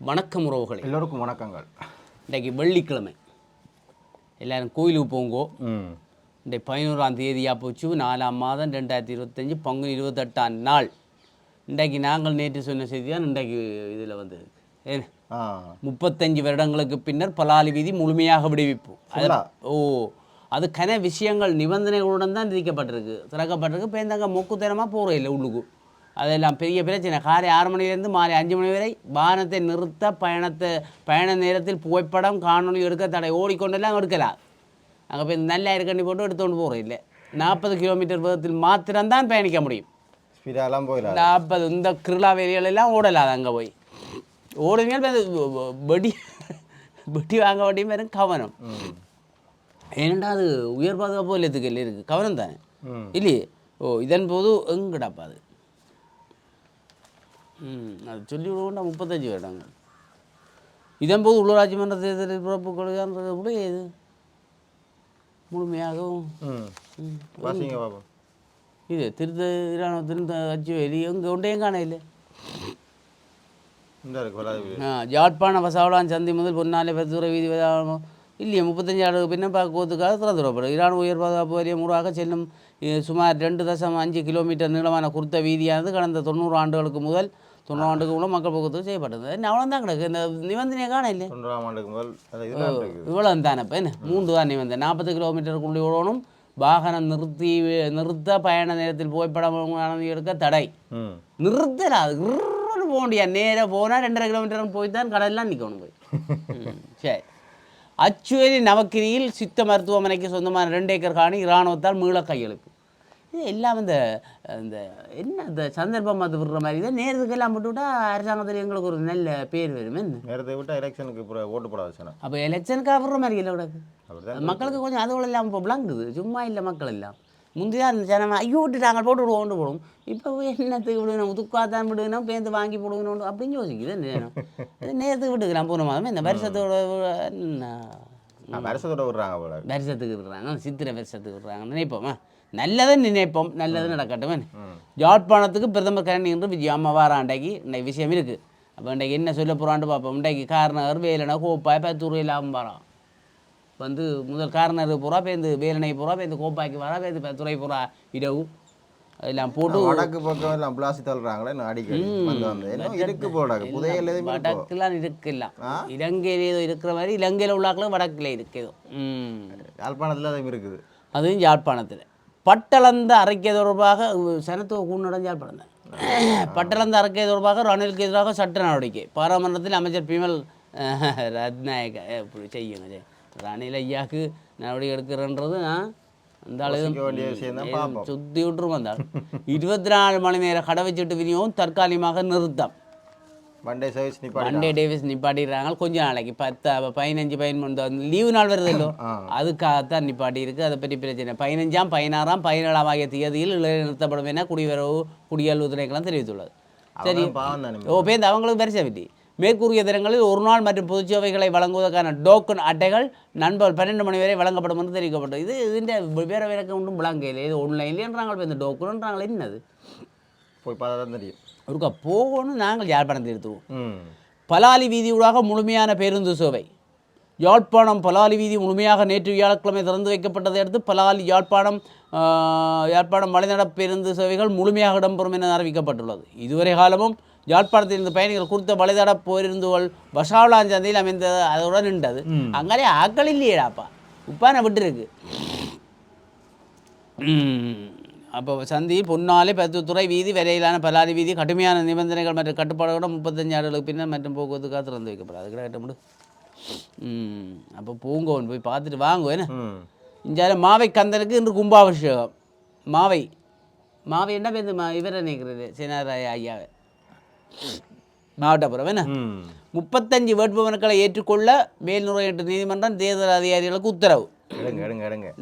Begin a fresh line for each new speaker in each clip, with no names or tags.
வணக்கம் உறவுகளே.
எல்லோருக்கும் வணக்கங்கள்.
இன்றைக்கு வெள்ளிக்கிழமை. எல்லாரும் கோயிலுக்கு போங்கோ. இன்றைக்கு பதினோராம் தேதியாக போச்சு. நாலாம் மாதம் ரெண்டாயிரத்தி இருபத்தஞ்சி பங்குனி இருபத்தெட்டாம் நாள். இன்றைக்கு நாங்கள் நேற்று சொன்ன செய்தி தான் இன்றைக்கு இதில் வந்து ஏன்?
ஆ.
முப்பத்தஞ்சு வருடங்களுக்கு பின்னர் பலாலி வீதி முழுமையாக விடுவிப்பு. அது
Full-ஆ?
ஓ அது கன விஷயங்கள் நிபந்தனைகளுடன் தான் விதிக்கப்பட்டிருக்கு. திறக்கப்பட்டிருக்கு. பேருந்தாங்க மொக்குத்தனமாக போகிற இல்லை உள்ளுக்கு. அதெல்லாம் பெரிய பிரச்சனை. காலை ஆறு மணிலேருந்து மாலை அஞ்சு மணி வரை வாகனத்தை நிறுத்த பயணத்தை பயண நேரத்தில் புகைப்படம் காணொளி எடுக்க தடை ஓடிக்கொண்டெல்லாம் எடுக்கலாம். அங்கே போய் நல்ல இருக்கண்ணி போட்டு எடுத்துக்கொண்டு போகிறோம் இல்லை. நாற்பது கிலோமீட்டர் வேகத்தில் மாத்திரம்தான் பயணிக்க முடியும்.
ஸ்பீடாலாம் போயிடலாம்
நாற்பது இந்த கிருளா வேலிகள் எல்லாம் ஓடலாது அங்கே போய். ஓடுவீங்க வெடி வெடி வாங்க வேண்டிய வெறும் கவனம். ஏனெண்டா அது உயர் பாதுகாப்பு இல்லத்துக்கு இல்லை இருக்குது கவனம் தானே? இல்லையே? ஓ இதன் போது எங்கடாப்பா அது அது சொல்லி விடுவோம்டா முப்பத்தஞ்சு வருடங்கள். இதன் போது உள்ளூராட்சி மன்ற தேர்தலில் பிறப்பு கொள்கைன்றது கூட இது முழுமையாகவும். இது திருத்த இராணுவத்தின் அச்சு வெளி எங்கே ஒன்றையும் காண இல்லை
இந்த இருக்கு வராது வீடு.
ஆ, யாழ்ப்பாண வசாவளான் சந்தி முதல் பொன்னாலை பெருத்துறை வீதி இல்லையே முப்பத்தஞ்சு ஆண்டுக்கு பின்ன கோத்துக்காக திறந்துவிடப்படும். இராணுவ உயர் பாதுகாப்பு வாரியம் ஊடாக செல்லும் சுமார் ரெண்டு தசம் அஞ்சு கிலோமீட்டர் நீளமான குருத்த வீதியானது கடந்த தொண்ணூறு ஆண்டுகளுக்கு முதல் தொண்ணூறு ஆண்டுக்கு கூட மக்கள் போக்குவரத்து செய்யப்பட்டது. என்ன அவ்வளோதான் கிடக்கு. இந்த நிபந்தனையை காண இல்லை
தொண்ணூறாம் ஆண்டுக்கு முதல்
இவ்வளோ தானே இப்போ என்ன? மூன்று தான் நிபந்தனை நாற்பது கிலோமீட்டருக்குள்ளே ஓடணும். வாகனம் நிறுத்தி நிறுத்த பயண நேரத்தில் புகைப்படம் எடுக்க தடை. நிறுத்தல அது போக முடியாது நேராக போனால் ரெண்டரை கிலோமீட்டர் போய் தான் கடல்லாம் நிற்கணும் போய். சரி. அச்சுவேலி நவக்கிரியில் சித்த மருத்துவமனைக்கு சொந்தமான ரெண்டு ஏக்கர் காணி இராணுவத்தால் மீள கையெழுப்பு இது எல்லாம் இந்த இந்த என்ன இந்த சந்தர்ப்பம் பார்த்து விடுற மாதிரி? தான் நேரத்துக்கெல்லாம் போட்டு விட்டா அரசாங்கத்தில் எங்களுக்கு ஒரு நல்ல பேர் வரும். என்ன?
நேரத்தை விட்டால் எலெக்ஷனுக்கு ஓட்டு போட வச்சேன்
அப்போ எலெக்ஷனுக்காக விடுற மாதிரி இல்லை
அப்படிதான்
மக்களுக்கு கொஞ்சம் அதுவும் இல்லாமல் இப்போ விளங்குது. சும்மா இல்லை மக்கள் எல்லாம். முந்தையா இருந்த ஜனம் ஐயோ விட்டுட்டாங்க போட்டு விடுவோம் கொண்டு போடும் இப்போ என்னத்துக்கு விடுணும் துக்காத்தான் விடுணும் பேந்து வாங்கி போடுங்கணும் அப்படின்னு யோசிக்குது. இது நேரத்துக்கு விட்டுக்கலாம் போன மாதம் இந்த வருஷத்தோட
வருஷத்தோட விடுறாங்க
வருஷத்துக்கு விடுறாங்க. சித்திரை வருஷத்துக்கு விடுறாங்க நினைப்போமா? நல்லதை நினைப்போம் நல்லது நடக்கட்டும்
ம்.
யாழ்ப்பாணத்துக்கு பிரதமர் கரணி என்று விஜய் அம்மா வாராண்டைக்கு இன்னைக்கு விஷயம் இருக்குது அப்போ இன்றைக்கு என்ன சொல்ல போகிறான்ட்டு பார்ப்போம். இன்றைக்கு கார்னர் வேலனை கோப்பாய் பத்தூர் இல்லாமல் வரான் வந்து முதல் கார்னர் பூரா பேருந்து வேலனை பூரா பேருந்து கோப்பாய்க்கு வரா பேருந்து பத்துறை பூரா இரவு அதெல்லாம் போட்டு
வடக்கு பக்கம் எல்லாம் பிளாசி தள்ளுறாங்களே அடிக்கடி இருக்கு போடாது புதையல்
வடக்குலாம் இருக்கலாம் இலங்கையில் ஏதோ இருக்கிற மாதிரி இலங்கையில் உள்ளாக்களும் வடக்கில் இருக்கு ஏதோ.
யாழ்ப்பாணத்தில் அதுவும் இருக்குது?
அதுவும் யாழ்ப்பாணத்தில். பட்டளந்த அறிக்கை தொடர்பாக சனத்துவ கூண்டடம் யாழ்ப்பாணம் தான். பட்டளந்த அறிக்கை தொடர்பாக ரணிலுக்கு எதிராக சட்ட நடவடிக்கை. பாராளுமன்றத்தில் அமைச்சர் பிமல் ரத்நாயக செய்யுங்க ஜெய். ரணில் ஐயாக்கு நடவடிக்கை எடுக்கிறன்றது நான் அந்த அளவு. சுத்தி விட்டுரும் வந்தால் இருபத்தி நாலு மணி நேர கடவுச்சீட்டு விநியோகம் தற்காலிகமாக நிறுத்தம்.
மண்டே சர்வீஸ் நிப்பாடி
டேவிஸ் நிப்பாட்டிடுறாங்க. கொஞ்ச நாளைக்கு பத்து பதினஞ்சு பதிமூணு லீவு நாள் வருதல்லோ
ஆ.
அதுக்காகத்தான் நிப்பாட்டி இருக்கு அதை பற்றி பிரச்சனை பதினஞ்சாம் பதினாறாம் பதினேழாம் ஆகிய தேதியில் நிறுத்தப்படும் என குடிவரவு குடியல்வு துறைக்கெல்லாம் தெரிவித்துள்ளது. சரி. ஓ பேருந்து அவங்களுக்கு பரிசவிட்டி மேற்கூறிய தினங்களில் ஒரு நாள் மற்றும் பொதுச்சேவைகளை வழங்குவதற்கான டோக்கன் அட்டைகள் நண்பர் பன்னெண்டு மணி வரை வழங்கப்படும் என்று தெரிவிக்கப்பட்டது. இது இதுன்ற வேற வேற ஒன்றும் விளங்கல இது ஒன்லைன்லேன்றாங்க இப்போ இந்த டோக்கன்ன்றாங்களே என்னது?
போய் பார்த்தா தான் தெரியும்.
ஒருக்கா போகணும் நாங்கள் யாழ்ப்பாணத்தில் எடுத்துருவோம்
ம்.
பலாலி வீதியூடாக முழுமையான பேருந்து சேவை. யாழ்ப்பாணம் பலாலி வீதி முழுமையாக நேற்று வியாழக்கிழமை திறந்து வைக்கப்பட்டதை அடுத்து பலாலி யாழ்ப்பாணம் யாழ்ப்பாணம் வழிநட பேருந்து சேவைகள் முழுமையாக இடம்பெறும் என அறிவிக்கப்பட்டுள்ளது. இதுவரை காலமும் யாழ்ப்பாணத்தில் இருந்த பயணிகள் குறித்த வழிதட பேருந்துகள் வசாவளாஞ்சந்தையில் அமைந்த அதோட நின்றது. அங்கே ஆக்கள் இல்லையேடாப்பா. உப்பான விட்டுருக்கு. அப்போ சந்தி பொன்னாலை பத்துத்துறை வீதி வரையிலான பலாரி வீதி கடுமையான நிபந்தனைகள் மற்றும் கட்டுப்பாடுகளுடன் முப்பத்தஞ்சு ஆண்டுகளுக்கு பின்னர் மற்றும் போக்குவரத்துக்காக திறந்து வைக்கப்படாது. அதுக்கு கேட்ட முடியும் ம் அப்போ பூங்கோன் போய் பார்த்துட்டு வாங்க என்ன? இஞ்சால மாவை கந்தனுக்கு இன்று கும்பாபிஷேகம். மாவை. மாவை என்ன பேருந்து மா இவரை நினைக்கிறது சேனாராய ஐயாவை. மாவட்டப்புறம் என்ன? முப்பத்தஞ்சு வேட்புமனுக்களை ஏற்றுக்கொள்ள மேல்முறையீட்டு நீதிமன்றம் தேர்தல் அதிகாரிகளுக்கு உத்தரவு.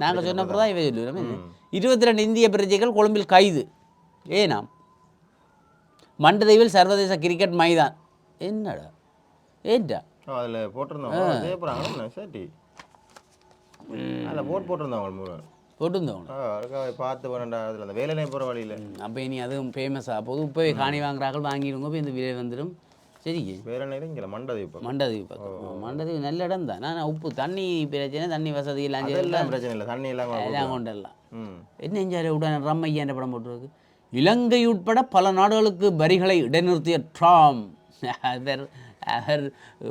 நாங்கள் சொன்னப்போ தான் இவ சொல்லுவோம் இருபத்தி ரெண்டு இந்திய பிரஜைகள் கொழும்பில் கைது. ஏனாம் மண்டதீவில் சர்வதேச கிரிக்கெட் மைதான். என்னடா? ஏன்டா
அதில் சேட்டி. அதில் போட் போட்டிருந்தவங்க
போட்டுருந்தவங்க
பார்த்து பண்ணண்டா அதில் அந்த வேலையை போகிற வழியில்.
அப்போ இனி அதுவும் ஃபேமஸாக போகுது இப்போ காணி வாங்குறார்கள் வாங்கிடுங்க இப்போ இந்த விலை வந்துடும் சரி
வேற என்ன இங்கே மண்டதீவு பக்கம்
மண்டதீவு பக்கம் மண்டதீவு நல்ல இடம் தான் நான் உப்பு தண்ணி பிரச்சனை தண்ணி வசதி எல்லாம்
அதெல்லாம் பிரச்சனை இல்லை தண்ணி எல்லாம்
எல்லாம் கொண்டெல்லாம் என்ன செஞ்சாரு உடனே ரம்மையான்ற படம் போட்டுருக்கு இலங்கை உட்பட பல நாடுகளுக்கு வரிகளை இடைநிறுத்திய ட்ராம் அவர் அவர்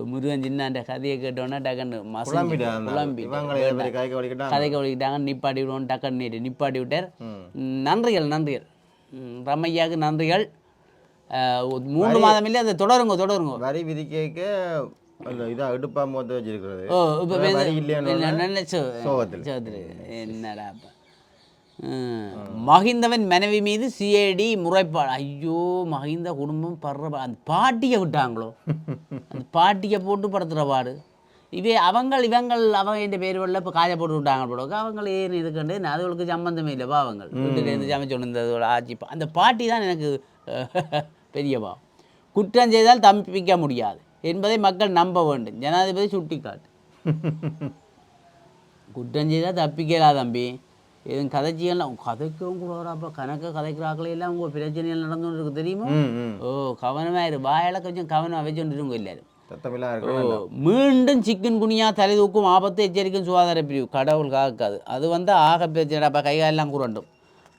முருகன் சின்னாண்ட கதையை கேட்டோன்னே டக்குன்னு குழம்பி கதைக்கு வலிக்கிட்டாங்க நிப்பாட்டி விடுவோம் டக்குன்னு நிப்பாட்டி விட்டார் நன்றிகள் நன்றிகள் ரம்மையாவுக்கு நன்றிகள் மூன்று மாதம் இல்லை அதை தொடருங்க தொடருங்க.
வரி விதிக்க அந்த இதா மொத்த வச்சிருக்கிறது.
ஓ இப்போ
வரி இல்லைன்னு சோகத்தில்.
என்னடா அப்ப. ம். மகிந்தவன் மனைவி மீது சிஐடி முறைப்பாடு. ஐயோ மகிந்த குடும்பம் படுற அந்த பாட்டியை விட்டாங்களோ? அந்த பாட்டியை போட்டு படுத்துற பாடு. இவே அவங்கள் இவங்கள் அவங்க பேர் வரல இப்போ காய போட்டு விட்டாங்க போல அவங்க ஏன் இதுக்கண்டு அதுகளுக்கு சம்பந்தமே இல்லை பாவங்கள். வீட்டிலேருந்து சமைச்சு கொண்டு வந்ததோட ஆட்சி அந்த பாட்டி தான் எனக்கு பெரிய பாவம் குற்றம் செய்தால் தப்பிக்க முடியாது என்பதை மக்கள் நம்ப வேண்டும். ஜனாதிபதி சுட்டிக்காட்டு. குற்றம் செய்தால் தப்பிக்கலா தம்பி. எதுவும் கதைச்சியெல்லாம் கதைக்கவும் கூட வராப்ப. கணக்க கதைக்கிறாக்களே எல்லாம் உங்கள் பிரச்சனைகள் நடந்து கொண்டு இருக்கு தெரியுமா ஓ கவனமாக இரு வாயால கொஞ்சம் கவனம் வச்சுட்டு இருங்க எல்லாரும். மீண்டும் சிக்கன் குனியா தலை தூக்கும் ஆபத்து எச்சரிக்கும் சுகாதார பிரிவு. கடவுள் காக்காது. அது வந்து ஆக பிரச்சனைப்பா கைகாலெல்லாம் குரண்டும்.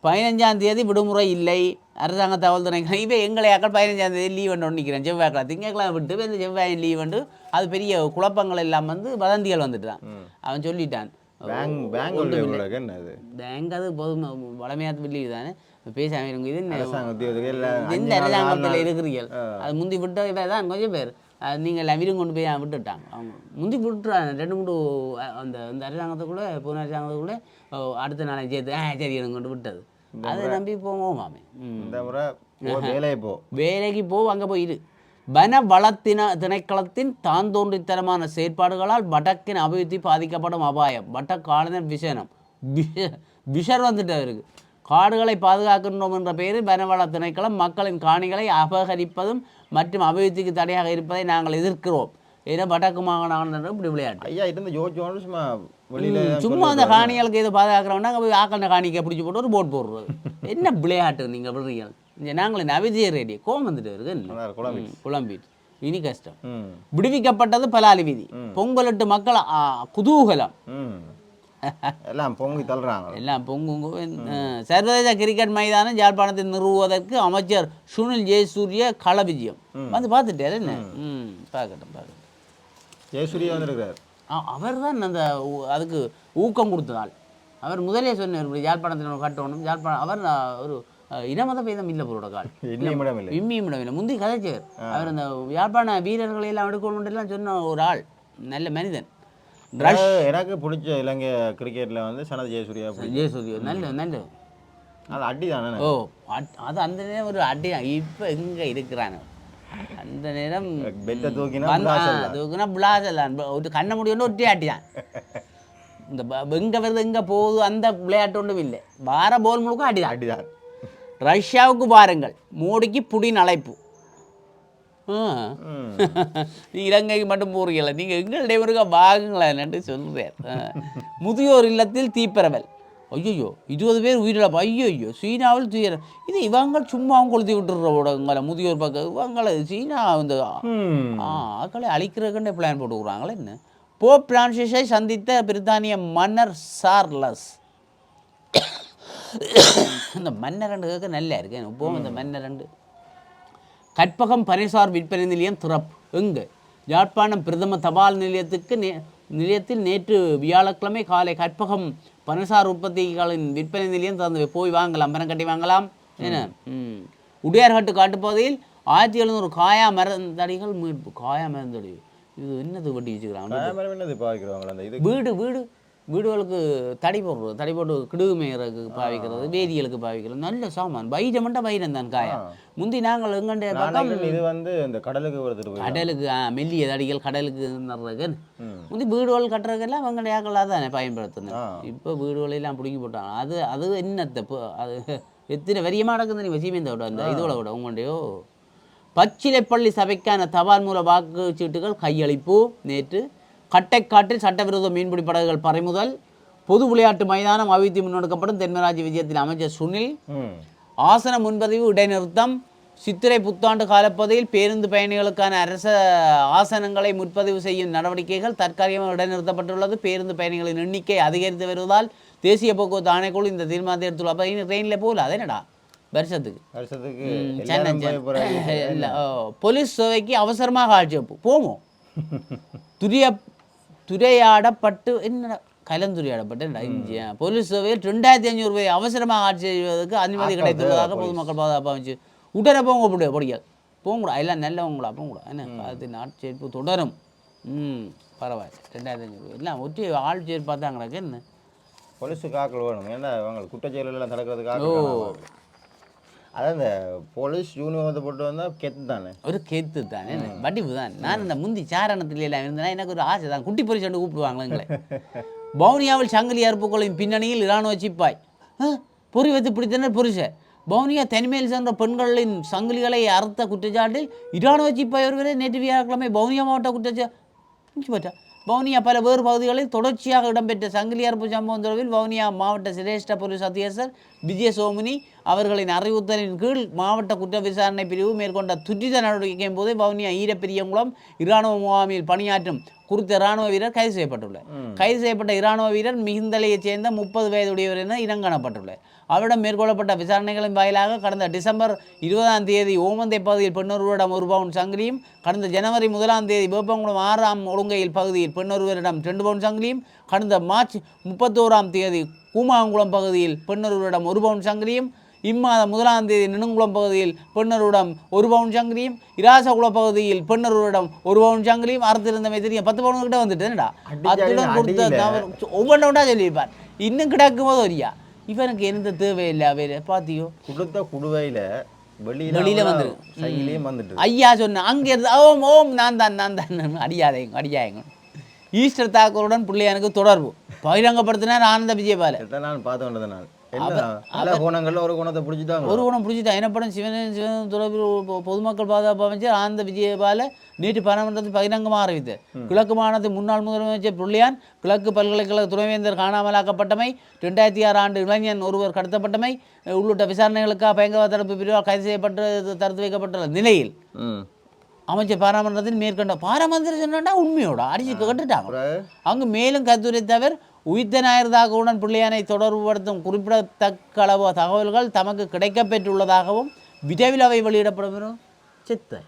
பதினஞ்சாம் தேதி விடுமுறை இல்லை. அரசாங்க தகவல் துறை இப்போ எங்களை அக்கள் பதினஞ்சாம் தேதி லீவ் பண்ண நிற்கிறேன் செவ்வாய்க்கிழமை திங்கக்கிழமை விட்டு இந்த செவ்வாய் லீவ் வந்து அது பெரிய குழப்பங்கள் எல்லாம் வந்து வதந்திகள் வந்துட்டுதான். அவன் சொல்லிட்டான்.
பேங்க் அது.
போதும். வளமையாத்து லீவ் தானே. பேசாம இருங்க. இது அரசாங்கத்தில் இருக்கிறீர்கள்? அது முந்தி விட்ட தான் கொஞ்சம் பேர். நீங்கள் எல்லாம் விரும்பி கொண்டு போய் விட்டுட்டாங்க. அவங்க முந்தி விட்டுறாங்க. ரெண்டு மூணு அந்த இந்த அரசாங்கத்துக்குள்ளே புன அரசாங்கத்துக்குள்ளே அடுத்த நாளை சேர்த்து ஆ சரி எனக்கு கொண்டு விட்டது. அதை நம்பி போவோம் மாமே.
இந்த முறை போ வேலையை போ.
வேலைக்கு போ அங்கே போயிரு வன வளத்தின திணைக்களத்தின் தான் தோன்றித்தனமான செயற்பாடுகளால் வடக்கின் அபிவிருத்தி பாதிக்கப்படும் அபாயம். வடக்கு ஆளுநர் விசனம் விஷ- விஷர் வந்துட்டு அவருக்கு காடுகளை பாதுகாக்கின்றோம் என்ற பெயரில் வனவள திணைக்களம் மக்களின் காணிகளை அபகரிப்பதும் மற்றும் அபிவிருத்திக்கு தடையாக இருப்பதை நாங்கள் எதிர்க்கிறோம். ஏன்னா வடக்கு மாகாண ஆளுநர் இப்படி விளையாட்டு.
ஐயா இருந்த வந்து சும்மா வெளியில
சும்மா அந்த காணிகளுக்கு எது பாதுகாக்கிறோம்னா போய் ஆக்கண்ட காணிக்கை பிடிச்சி போட்டு ஒரு போட் போடுறது. என்ன விளையாட்டு நீங்கள் விடுறீங்க இங்கே நாங்களே நவிஜய ரெடி கோவம் வந்துட்டு இருக்கு குழம்பிட்டு. இனி கஷ்டம். விடுவிக்கப்பட்டது பலாலி வீதி. பொங்கலிட்டு மக்கள் குதூகலம்.
எல்லாம் பொங்கி தள்ளுறாங்க.
எல்லாம் பொங்குங்க அஹ், சர்வதேச கிரிக்கெட் மைதானம் யாழ்ப்பாணத்தை நிறுவுவதற்கு அமைச்சர் சுனில் ஜெயசூரிய கள விஜயம். வந்து பார்த்துட்டாரு என்ன? பார்க்கட்டும் பார்க்கட்டும்.
ஜெயசூரியா வந்திருக்கிறார்.
அவர் தான் அந்த அதுக்கு ஊக்கம் கொடுத்ததால். அவர் முதலே சொன்னார் யாழ்ப்பாணத்தில் கட்டணும். யாழ்ப்பாணம் அவர் ஒரு இனமத பேதம் இல்லை பொருட கால்
இன்னும் இடம் இல்லை.
விம்மியும் இடமில்லை முந்தி கதைச்சவர். அவர் அந்த யாழ்ப்பாண வீரர்களை எல்லாம் எடுக்கணும் எல்லாம் சொன்ன ஒரு ஆள். நல்ல மனிதன்.
எனக்கு- பிடிச்ச இலங்கை கிரிக்கெட்ல வந்து சனத் ஜெயசூர்யா
ஜெயசூரிய. நல்ல நல்ல.
அது அடி தானே
ஓ அட்- அது அந்த ஒரு அடி இப்போ எங்கே இருக்கிறானோ. அந்த நேரம்
பெட்டை தூக்கினா.
தூக்குனா பிளாஸ் தான் ஒரு கண்ணை முடியும் ஒட்டி ஆட்டி தான் இந்த எங்க வருது எங்க போகுது அந்த விளையாட்டு ஒன்றும் இல்லை. வார போல் முழுக்க அடிதான்.
அடிதான்.
ரஷ்யாவுக்கு பாருங்கள் மோடிக்கு புடின் அழைப்பு. இலங்கைக்கு மட்டும் போறீங்களா? நீங்க எங்களுடைய ஒருக்கா வாங்குங்களேன் ஆ. முதியோர் இல்லத்தில் தீப்பரவல். ஐயோ இருபது பேர் உயிரிழப்பு ஐயோ ஐயோ சீனாவில் துயரம் இது இவங்க சும்மா கொளுத்தி விட்டுறோட உங்களை முதியோர் பக்கம் இவங்களை சீனா இந்த ஆக்களை அழிக்கிறதுக்குன்னே பிளான் போட்டுக்கிறாங்களே என்ன போப் பிரான்சிஸை சந்தித்த பிரித்தானிய மன்னர் சார்லஸ் இந்த மன்னர் ரெண்டு கேட்க நல்லா இருக்கு இப்போ இந்த மன்னர் ரெண்டு கற்பகம் பரிசார் விற்பனை நிலையம் திறப்பு எங்க யாழ்ப்பாணம் பிரதம தபால் நிலையத்துக்கு நே நிலையத்தில் நேற்று வியாழக்கிழமை காலை கற்பகம் பனசார் உற்பத்திகளின் விற்பனை நிலையம் திறந்து போய் வாங்கலாம் மரம் கட்டி வாங்கலாம். என்ன? ம். உடையார்கட்டு காட்டுப்பகுதியில் ஆயிரத்தி எழுநூறு காயா மரந்தடிகள் மீட்பு காயா மரந்தடி இது என்னது வட்டி வச்சுக்கிறாங்க? வீடு வீடு. வீடுகளுக்கு தடை போடுறது தடை போட்டு கிடுகு மேயறதுக்கு பாவிக்கிறது வேதிகளுக்கு பாவிக்கிறது நல்ல சாமான். வைரமண்டா வைரம் தான் காயா. முந்தி நாங்கள் எங்கண்டைய பக்கம்
இது வந்து இந்த கடலுக்கு போய்
கடலுக்கு மெல்லிய தடிகள் கடலுக்கு நடுறதுக்கு. முந்தி வீடுகள் கட்டுறதுக்கெல்லாம் அவங்க ஏக்கலாக தானே பயன்படுத்தணும்
ஆ.
இப்போ வீடுகளெல்லாம் பிடுங்கி போட்டாங்க. அது அது என்னத்தை அது எத்தனை வரியமாக நடக்குது நீ வசியமேந்த விட அந்த இதோட விட உங்களுடையோ பச்சிலைப்பள்ளி சபைக்கான தபால் மூல வாக்குச்சீட்டுகள் கையளிப்பு நேற்று கட்டைக்காட்டில் சட்டவிரோத மீன்பிடி படகுகள் பறிமுதல் பொது விளையாட்டு மைதானம் அபிவிருத்தி முன்னெடுக்கப்படும் தென்மராஜ் விஜயத்தில் அமைச்சர் சுனில் ஆசன முன்பதிவு இடைநிறுத்தம் சித்திரை புத்தாண்டு காலப்பகுதியில் பேருந்து பயணிகளுக்கான அரச ஆசனங்களை முன்பதிவு செய்யும் நடவடிக்கைகள் தற்காலிகமாக இடைநிறுத்தப்பட்டுள்ளது. பேருந்து பயணிகளின் எண்ணிக்கை அதிகரித்து வருவதால் தேசிய போக்குவரத்து ஆணைக்குழு இந்த தீர்மானத்தை எடுத்துள்ள ட்ரெயினில் போகல. அது என்னடா? வருஷத்துக்கு.
வருஷத்துக்கு.
இல்லை போலீஸ் சேவைக்கு அவசரமாக ஆட்சேப்பு போமோ துரிய துரையாடப்பட்டு என்ன? கலந்துரையாடப்பட்டு இஞ்சி போலீஸ் சேவையில் ரெண்டாயிரத்தி ஐநூறு ரூபாய் அவசரமாக ஆட்சி செய்வதற்கு அனுமதி கிடைத்துள்ளதாக பொதுமக்கள் பாதுகாப்பு அமைச்சு உடனே போங்க முடியாது படிக்காது போங்கூடா எல்லாம் நல்லவங்களா? போங்கூடா. என்ன? அது ஆட்சேர்ப்பு தொடரும். ம் பரவாயில்ல. ரெண்டாயிரத்தி ஐநூறு எல்லாம் ஒட்டி ஆள் சேர்ப்பு பார்த்தாங்களாக்க என்ன?
போலீஸுக்கு ஆக்கள் வேணும். ஏன்னா அவங்க ஆக்கள் வேணும். அதான் இந்த போலீஸ் யூனிஃபார்த்தை போட்டு வந்தா கெத்து தானே?
ஒரு கெத்து தானே? வடிவு தான். நான் இந்த முந்தி சாரணத்தில் எல்லாம் இருந்தேன்னா எனக்கு ஒரு ஆசை தான். குட்டி பொரிச்சண்டு கூப்பிடுவாங்களே எங்களை. பவுனியாவில் சங்கிலி அறுப்புக்கொள்ளின் பின்னணியில் இராணுவ சிப்பாய். பொறி வைத்து பிடித்தனர் புருஷ பவுனியா தனிமையில் சென்ற பெண்களின் சங்கிலிகளை அறுத்த குற்றச்சாட்டில் இராணுவ சிப்பாய் ஒருவரை நேற்று வியாழக்கிழமை பவுனியா மாவட்ட குற்றச்சா பட்டா. வவுனியா பல வேறு பகுதிகளில் தொடர்ச்சியாக இடம்பெற்ற சங்கிலி அறுப்பு சம்பவம் தொடர்பில் வவுனியா மாவட்ட சிரேஷ்ட போலீஸ் அத்தியட்சர் விஜய சோமுனி அவர்களின் அறிவுறுத்தலின் கீழ் மாவட்ட குற்ற விசாரணை பிரிவு மேற்கொண்ட துரித நடவடிக்கையின் போது வவுனியா ஈரப்பிரியங்குளம் இராணுவ முகாமில் பணியாற்றும் குறித்த இராணுவ வீரர் கைது செய்யப்பட்டுள்ளார். கைது செய்யப்பட்ட இராணுவ வீரர் மிகுந்தலையைச் சேர்ந்த முப்பது வயதுடையவர் என இனங்காணப்பட்டுள்ளார். அவரிடம் மேற்கொள்ளப்பட்ட விசாரணைகளின் வாயிலாக கடந்த டிசம்பர் இருபதாம் தேதி ஓமந்தை பகுதியில் பெண்ணொருவரிடம் ஒரு பவுன் சங்கிலியும் கடந்த ஜனவரி முதலாம் தேதி வேப்பங்குளம் ஆறாம் ஒழுங்கையில் பகுதியில் பெண்ணொருவரிடம் ரெண்டு பவுன் சங்கிலியும் கடந்த மார்ச் முப்பத்தோராம் தேதி கூமாங்குளம் பகுதியில் பெண்ணொருவரிடம் ஒரு பவுன் சங்கிலியும் இம்மாதம் முதலாம் தேதி நெடுங்குளம் பகுதியில் பெண்ணருடன் ஒரு பவுன் சங்கிலியும் இராசகுள பகுதியில் பெண்ணருடன் ஒரு பவுன் சங்கிலியும் அறுத்திருந்தமை தெரியும். பத்து பவுன் கிட்ட வந்துட்டுடா அத்துடன் கொடுத்த ஒவ்வொன்றா சொல்லியிருப்பார். இன்னும் கிடக்கும் போது வரியா? இவனுக்கு எந்த தேவையில்லை அவர் பாத்தியோ
கொடுத்த குடுவையில வெளியில
வெளியில.
சைக்கிளையும் வந்துட்டு
ஐயா சொன்ன அங்கே இருந்து ஓம் ஓம் நான் தான் நான் தான் அடியாதைங்க அடியாயங்க. ஈஸ்டர் தாக்கூருடன் பிள்ளையானுக்கு தொடர்பு. பகிரங்கப்படுத்தினார் ஆனந்த விஜயபால.
நான் பார்த்து வந்தது நான்? ஒரு கோணத்தை பிடிச்சிட்டாங்க
ஒரு குணம் பிடிச்சிட்டா. என்ன படம்? சிவன் சிவன் பொ- பொதுமக்கள் பாதுகாப்பு அமைச்சர் ஆனந்த விஜயபால நேற்று பாராளுமன்றத்தில் பகிரங்கமாக அறிவித்தார் கிழக்கு மாநிலத்தின் முன்னாள் முதலமைச்சர் புள்ளியான் கிழக்கு பல்கலைக்கழக துணைவேந்தர் காணாமலாக்கப்பட்டமை ரெண்டாயிரத்தி ஆறு ஆண்டு இளைஞன் ஒருவர் கடத்தப்பட்டமை உள்ளிட்ட விசாரணைகளுக்காக பயங்கரவாத தடுப்பு பிரிவால் கைது செய்யப்பட்டு தடுத்து வைக்கப்பட்டுள்ள நிலையில் அமைச்சர் பாராமன்றத்தில் மேற்கொண்ட பாராமந்திரம் சொன்னா உண்மையோட? அடிச்சு கட்டுட்டாங்க. அங்கு மேலும் கத்துரைத்தவர் உயிர்த்த ஞாயிறுதாகவுடன் பிள்ளையானை தொடர்புபடுத்தும் குறிப்பிடத்தக்க அளவு தகவல்கள் தமக்கு கிடைக்கப்பெற்றுள்ளதாகவும் விரைவில் அவை வெளியிடப்படும் என்றும் செத்த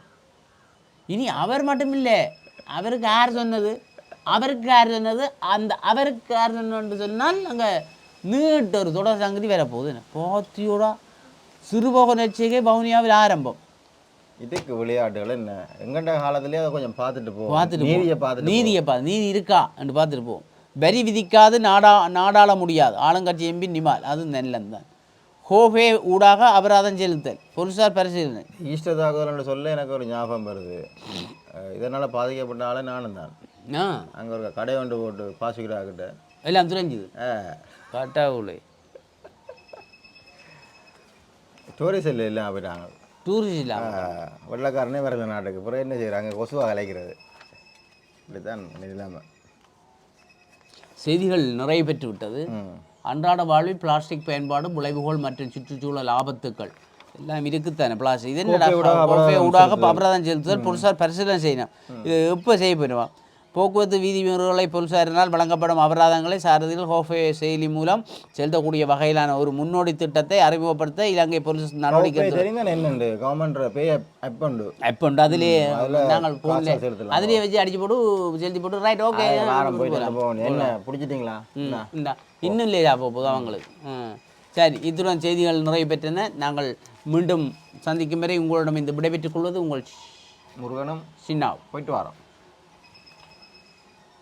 இனி அவர் மட்டும் இல்லை அவருக்கு யார் சொன்னது? அவருக்கு யார் சொன்னது? அந்த அவருக்கு யார் சொன்னு சொன்னால் அங்கே நீட்ட ஒரு தொடர் சங்கதி வரப்போகுது. பாத்தியோடா சிறுபோக நெச்சரிக்கை பவுனியாவில் ஆரம்பம்.
இதுக்கு விளையாட்டுகள் என்ன? எங்கண்ட காலத்திலேயே அதை கொஞ்சம் பார்த்துட்டு போ
பார்த்துட்டு.
நீதியை பார்த்துட்டு
நீதியை பா நீதி இருக்கா? என்று பார்த்துட்டு போவோம். வரி விதிக்காது நாடா நாடாள முடியாது. ஆளுங்கட்சி எம்பி நிமால் அது நல்லந்தான். ஹோஃபே ஊடாக அபராதம் செலுத்தல். போலீசார் பரிசீலனை.
ஈஸ்டர் தாக்குதல்னு சொல்ல எனக்கு ஒரு ஞாபகம் வருது. இதனால பாதிக்கப்பட்ட ஆளே நானும் தான்.
ஆ.
அங்க ஒரு கடை ஒன்று போட்டு பாசிக்கிறாக்கிட்ட
எல்லாம் துறைஞ்சுது. காட்டாவுலை
டூரிஸ்ட் இல்லை எல்லாம் போயிட்டாங்க
டூரிஸ்ட் இல்லாம
அஹ் வெள்ளைக்காரனே வரல நாட்டுக்கு. அப்புறம் என்ன செய்கிறாங்க கொசுவாக கலைக்கிறது. இப்படித்தான் இல்லாமல்
செய்திகள் நிறைய பெற்று விட்டது
ம்.
அன்றாட வாழ்வில் பிளாஸ்டிக் பயன்பாடு விளைவுகள் மற்றும் சுற்றுச்சூழல் ஆபத்துக்கள் எல்லாம் இருக்குத்தானே? பிளாஸ்டிக் இது என்னடா
ஊடாக அபராதம்
செலுத்துதல் போலீசார் பரிசீலனை செய்யணும். இது எப்போ செய்ய போயிடுவான் போக்குவரத்து விதிமுறைகளை போலீசாரினால் வழங்கப்படும் அபராதங்களை சாரதிகள் ஹோஃபே செயலி மூலம் செலுத்தக்கூடிய வகையிலான ஒரு முன்னோடி திட்டத்தை அறிமுகப்படுத்த இலங்கை போலீஸ் நடவடிக்கை
கோப்பை தெரியுதான் என்னண்டு கவர்மெண்ட் பே அப் உண்டு.
எப்போ உண்டு. அதிலே நாங்கள் போன்ல. அதிலே வச்சு அடிச்சு போட்டு செலுத்தி போட்டு ரைட் ஓகே
என்ன பிடிச்சிட்டிங்களா?
இன்னும் இல்லையா போதும் அவங்களுக்கு. சரி இத்துடன் செய்திகள் நிறைவு பெற்றன. நாங்கள் மீண்டும் சந்திக்கும் வரை உங்களிடம் இந்த விடைபெற்றுக் கொள்வது உங்கள்
முருகனும்
சின்னாவ்
போயிட்டு வரோம்.